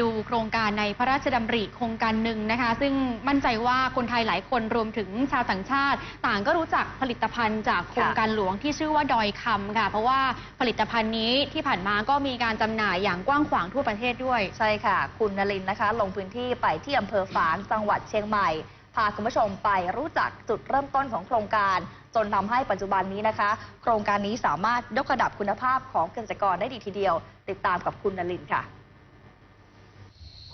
ดูโครงการในพระราชดำริโครงการหนึ่งนะคะ ซึ่งมั่นใจว่าคนไทยหลายคนรวมถึงชาวต่างชาติ ต่างก็รู้จักผลิตภัณฑ์จากโครงการหลวงที่ชื่อว่าดอยคำค่ะ เพราะว่าผลิตภัณฑ์นี้ที่ผ่านมาก็มีการจำหน่ายอย่างกว้างขวางทั่วประเทศด้วย ใช่ค่ะ คุณนลินนะคะ ลงพื้นที่ไปที่อำเภอฝางจังหวัดเชียงใหม่ พาคุณผู้ชมไปรู้จักจุดเริ่มต้นของโครงการ จนทำให้ปัจจุบันนี้นะคะ โครงการนี้สามารถยกระดับคุณภาพของเกษตรกรได้ดีทีเดียว ติดตามกับคุณนลินค่ะ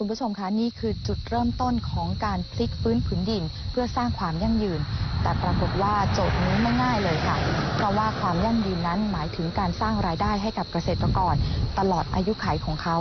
คุณผู้ชมคะนี่คือจุดเริ่มต้นของการพลิกฟื้นผืนดิน เพื่อสร้างความยั่งยืน แต่ปรากฏว่าโจทย์นี้ไม่ง่ายเลยค่ะ เพราะว่าความยั่งยืนนั้นหมายถึงการสร้างรายได้ให้กับเกษตรกร ตลอดอายุขัยของเขา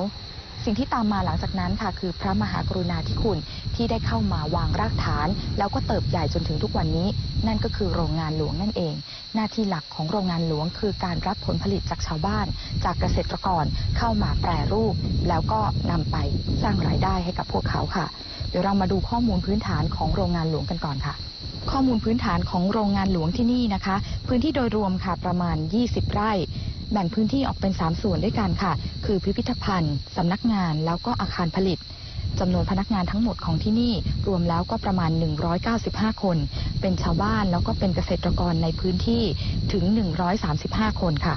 สิ่งที่ตามมาหลังจากนั้นค่ะคือพระมหากรุณาธิคุณที่ได้เข้ามาวางรากฐาน แล้วก็เติบใหญ่จนถึงทุกวันนี้ นั่นก็คือโรงงานหลวงนั่นเอง หน้าที่หลักของโรงงานหลวง คือการรับผลผลิตจากชาวบ้าน จากเกษตรกรเข้ามาแปรรูป แล้วก็นำไปสร้างรายได้ให้กับพวกเขาค่ะ เดี๋ยวเรามาดูข้อมูลพื้นฐานของโรงงานหลวงกันก่อนค่ะข้อมูลพื้นฐานของโรงงานหลวงที่นี่นะคะ พื้นที่โดยรวมค่ะประมาณ 20 ไร่ แบ่งพื้นที่ออกเป็น 3 ส่วนด้วยกันค่ะ คือพิพิธภัณฑ์สำนักงานแล้วก็อาคารผลิตจำนวนพนักงานทั้งหมดของที่นี่รวมแล้วก็ประมาณ 195 คน เป็นชาวบ้านแล้วก็เป็นเกษตรกรในพื้นที่ถึง 135 คนค่ะ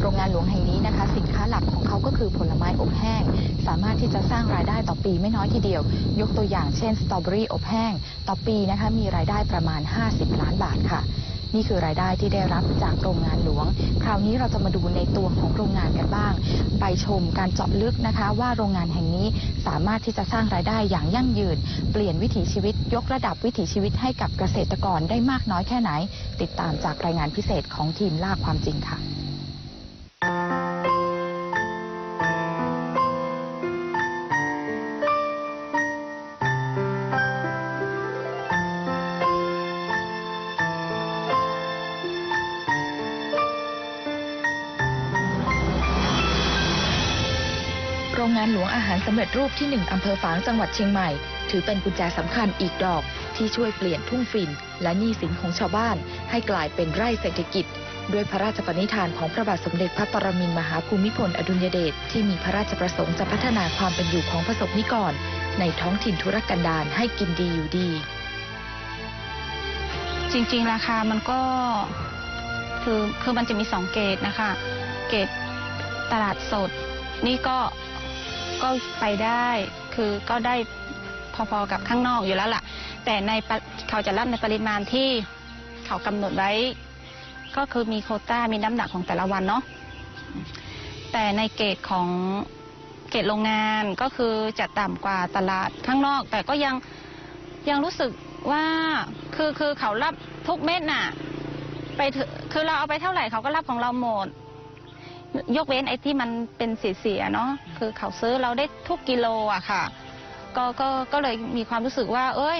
โรงงานหลวงแห่งนี้นะคะ สินค้าหลักของเขาก็คือผลไม้อบแห้ง สามารถที่จะสร้างรายได้ต่อปีไม่น้อยทีเดียว ยกตัวอย่างเช่นสตรอเบอรี่อบแห้ง ต่อปีนะคะมีรายได้ประมาณ 50 ล้านบาทค่ะ นี่คือรายได้ที่ได้รับจากโรงงานหลวง คราวนี้เราจะมาดูในตัวของโรงงานกันบ้าง ไปชมการเจาะลึกนะคะ ว่าโรงงานแห่งนี้สามารถที่จะสร้างรายได้อย่างยั่งยืน เปลี่ยนวิถีชีวิตยกระดับวิถีชีวิตให้กับเกษตรกรได้มากน้อยแค่ไหน ติดตามจากรายงานพิเศษของทีมล่าความจริงค่ะ โรงงานหลวงอาหารสำเร็จรูปที่ 1 อำเภอฝางจังหวัดเชียงใหม่ ถือเป็นกุญแจสำคัญอีกดอกที่ช่วยเปลี่ยนทุ่งฝิ่นและหนี้สินของชาวบ้าน ให้กลายเป็นไร่เศรษฐกิจ ด้วยพระราชปณิธานของพระบาทสมเด็จพระปรมินทรมหาภูมิพลอดุลยเดชที่มีพระราชประสงค์จะพัฒนาความเป็นอยู่ของประสบนิกร ในท้องถิ่นธุรกันดารให้กินดีอยู่ดี จริงๆ ราคามันก็คือคือมันจะมีสองเกรดนะคะ เกรดตลาดสด นี่ก็ ก็ไปได้คือก็ได้พอๆกับข้างนอกอยู่แล้วล่ะ แต่ในเขาจะรับในปริมาณที่เขากำหนดไว้ ก็คือมีโคต้ามีน้ำหนักของแต่ละวันเนาะแต่ในเกรดของเกรดโรงงานก็คือจะต่ำกว่าตลาดข้างนอก แต่ก็ยังยังรู้สึกว่าคือคือเขารับทุกเม็ดน่ะ ไปคือเราเอาไปเท่าไหร่เขาก็รับของเราหมด ยกเว้นไอ้ที่มันเป็นเสียๆเนาะคือเขาซื้อเราได้ทุกกิโลอะค่ะก็ก็ก็เลยมีความรู้สึกว่า เอ้ย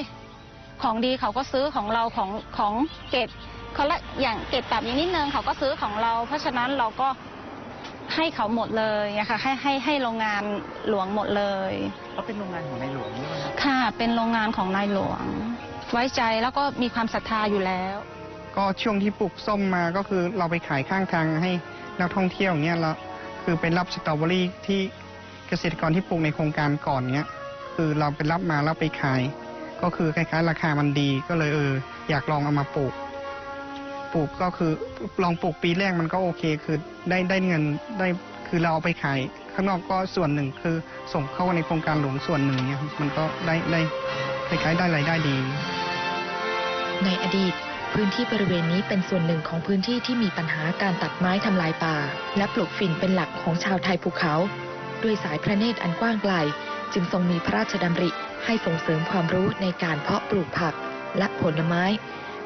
ของดีเขาก็ซื้อของเราของของเกรดเขาละอย่างเกรดต่ำอย่างนิดนึงเขาก็ซื้อของเรา เพราะฉะนั้นเราก็ให้เขาหมดเลยอะค่ะให้ให้ให้โรงงานหลวงหมดเลยเขาเป็นโรงงานของในหลวงนี่นะครับค่ะ เป็นโรงงานของนายหลวง ไว้ใจแล้วก็มีความศรัทธาอยู่แล้ว ก็ช่วงที่ปลูกส้มมาก็คือเราไปขายข้างทางให้ นักท่องเที่ยวเนี่ยเราคือไปรับสตรอเบอรี่ที่เกษตรกรที่ปลูกในโครงการก่อนเนี่ยคือเราไปรับมาแล้วไปขาย ก็คือคล้ายๆ ราคามันดีก็เลยเอออยากลองเอามาปลูก ปลูกก็คือลองปลูกปีแรกมันก็โอเคคือได้ได้เงินได้คือเราเอาไปขายข้างนอกก็ส่วนหนึ่งคือส่งเข้าในโครงการหลวงส่วนหนึ่งเนี่ยมันก็ได้ได้คล้ายๆได้รายได้ดี ในอดีต พื้นที่บริเวณนี้เป็นส่วนหนึ่งของพื้นที่ที่มีปัญหาการตัดไม้ทำลายป่า และปลูกฝิ่นเป็นหลักของชาวไทยภูเขา ด้วยสายพระเนตรอันกว้างไกล จึงทรงมีพระราชดำริให้ส่งเสริมความรู้ในการเพาะปลูกผักและผลไม้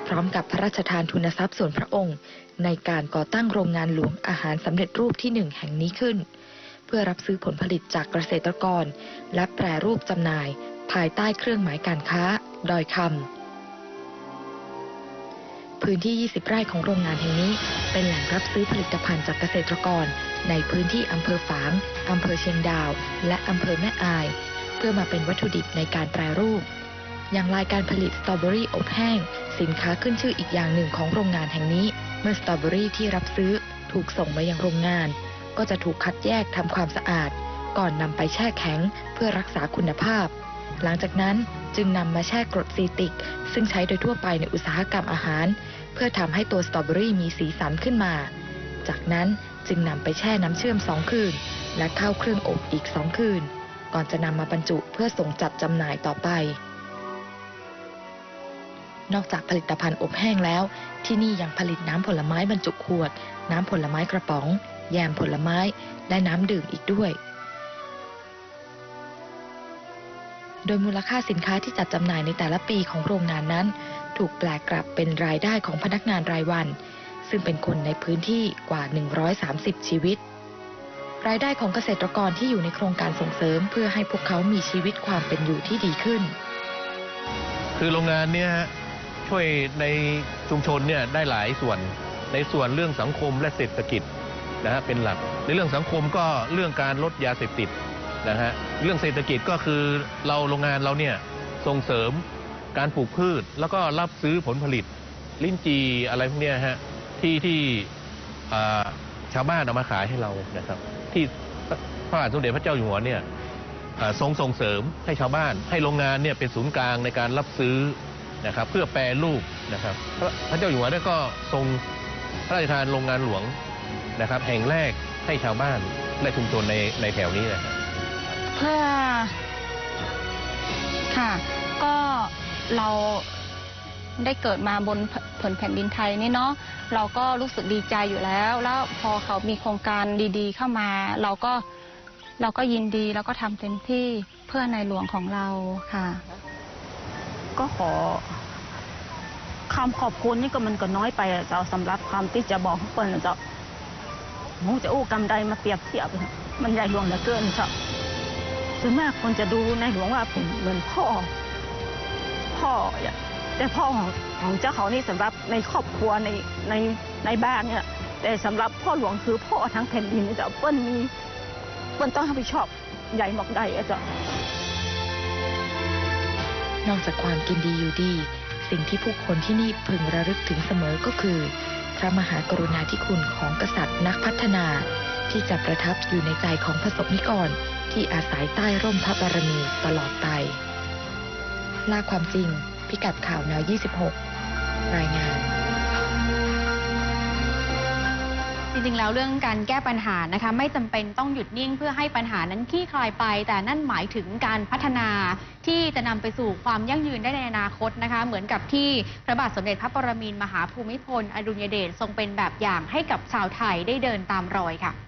พร้อมกับพระราชทานทุนทรัพย์ส่วนพระองค์ ในการก่อตั้งโรงงานหลวงอาหารสำเร็จรูปที่หนึ่งแห่งนี้ขึ้น เพื่อรับซื้อผลผลิตจากเกษตรกร และแปรรูปจำหน่าย ภายใต้เครื่องหมายการค้า ดอยคำ พื้นที่ 20 ไร่ของโรงงานแห่งนี้ เป็นแหล่งรับซื้อผลิตภัณฑ์จากเกษตรกร ในพื้นที่อำเภอฝาง อำเภอเชียงดาว และอำเภอแม่อาย เพื่อมาเป็นวัตถุดิบในการแปรรูป อย่างลายการผลิตสตรอเบอรี่อบแห้ง สินค้าขึ้นชื่ออีกอย่างหนึ่งของโรงงานแห่งนี้ เมื่อสตรอเบอรี่ที่รับซื้อถูกส่งมายังโรงงาน ก็จะถูกคัดแยกทำความสะอาด ก่อนนำไปแช่แข็งเพื่อรักษาคุณภาพ หลังจากนั้นจึงนำมาแช่กรดซีติก ซึ่งใช้โดยทั่วไปในอุตสาหกรรมอาหาร เพื่อทำให้ตัวสตรอเบอรี่มีสีสันขึ้นมา จากนั้นจึงนำไปแช่น้ำเชื่อม2คืน และเข้าเครื่องอบอีก2คืน ก่อนจะนำมาบรรจุเพื่อส่งจัดจำหน่ายต่อไป นอกจากผลิตภัณฑ์อบแห้งแล้ว ที่นี่ยังผลิตน้ำผลไม้บรรจุขวด น้ำผลไม้กระป๋อง แยมผลไม้ และน้ำดื่มอีกด้วยโดยมูลค่าสินค้าที่จัดจำหน่ายในแต่ละปีของโรงงานนั้น ถูกแปลกกลับเป็นรายได้ของพนักงานรายวัน ซึ่งเป็นคนในพื้นที่กว่า 130 ชีวิต รายได้ของเกษตรกรที่อยู่ในโครงการส่งเสริม เพื่อให้พวกเขามีชีวิตความเป็นอยู่ที่ดีขึ้น คือโรงงานเนี่ยช่วยในชุมชนเนี่ยได้หลายส่วน ในส่วนเรื่องสังคมและเศรษฐกิจนะฮะเป็นหลัก ในเรื่องสังคมก็เรื่องการลดยาเสพติดนะฮะเรื่องเศรษฐกิจก็คือเราโรงงานเราเนี่ยส่งเสริม การปลูกพืช แล้วก็รับซื้อผลผลิต ลิ้นจีอะไรพวกเนี้ยฮะที่ที่อ่าชาวบ้านเอามาขายให้เรานะครับ ที่พระบาทสมเด็จพระเจ้าอยู่หัวเนี่ยอ่าทรงส่งเสริมให้ชาวบ้าน ให้โรงงานเนี่ยเป็นศูนย์กลางในการรับซื้อนะครับ เพื่อแปรรูปนะครับพระพระเจ้าอยู่หัวเนี่ยก็ทรงพระราชทานโรงงานหลวงนะครับ แห่งแรกให้ชาวบ้านและชุมชนในในแถวนี้นะครับ เพื่อ ค่ะ ก็ เราได้เกิดมาบนผืนแผ่นดินไทยนี่เนาะเราก็รู้สึกดีใจอยู่แล้ว แล้วพอเขามีโครงการดีๆ เข้ามา เราก็เราก็ยินดีแล้วก็ทำเต็มที่เพื่อในหลวงของเราค่ะ ก็ขอคำขอบคุณนี่ก็มันก็น้อยไปเจ้าสำหรับความที่จะบอกทุกคนนเจ้าหมูจะอู้กำใดมาเปรียบเทียบ มันใหญ่หลวงเหลือเกินเจ้าส่วนมากคนจะดูในหลวงว่าเป็นเหมือนพ่อ พ่อแต่พ่อของของเจ้าเขานี่สำหรับในครอบครัวในในในบ้านเนี่ยแต่สำหรับพ่อหลวงคือพ่อทั้งแผ่นดินนะเจ้าเปิ้ลมีเปิ้ลต้องรับผิดชอบใหญ่หมอกใดอะเจ้านอกจากความกินดีอยู่ดี สิ่งที่ผู้คนที่นี่พึงระลึกถึงเสมอก็คือ พระมหากรุณาธิคุณของกษัตริย์นักพัฒนา ที่จะประทับอยู่ในใจของพระสงฆ์นิกรที่อาศัยใต้ร่มพระบารมีตลอดไป ล่าความจริง พิกัดข่าวแนว 26 รายงาน จริงๆ แล้วเรื่องการแก้ปัญหานะคะไม่จำเป็นต้องหยุดนิ่งเพื่อให้ปัญหานั้นคลี่คลายไป แต่นั่นหมายถึงการพัฒนาที่จะนำไปสู่ความยั่งยืนได้ในอนาคตนะคะ เหมือนกับที่พระบาทสมเด็จพระปรมินทรมหาภูมิพล อดุลยเดชทรงเป็นแบบอย่างให้กับชาวไทยได้เดินตามรอยค่ะ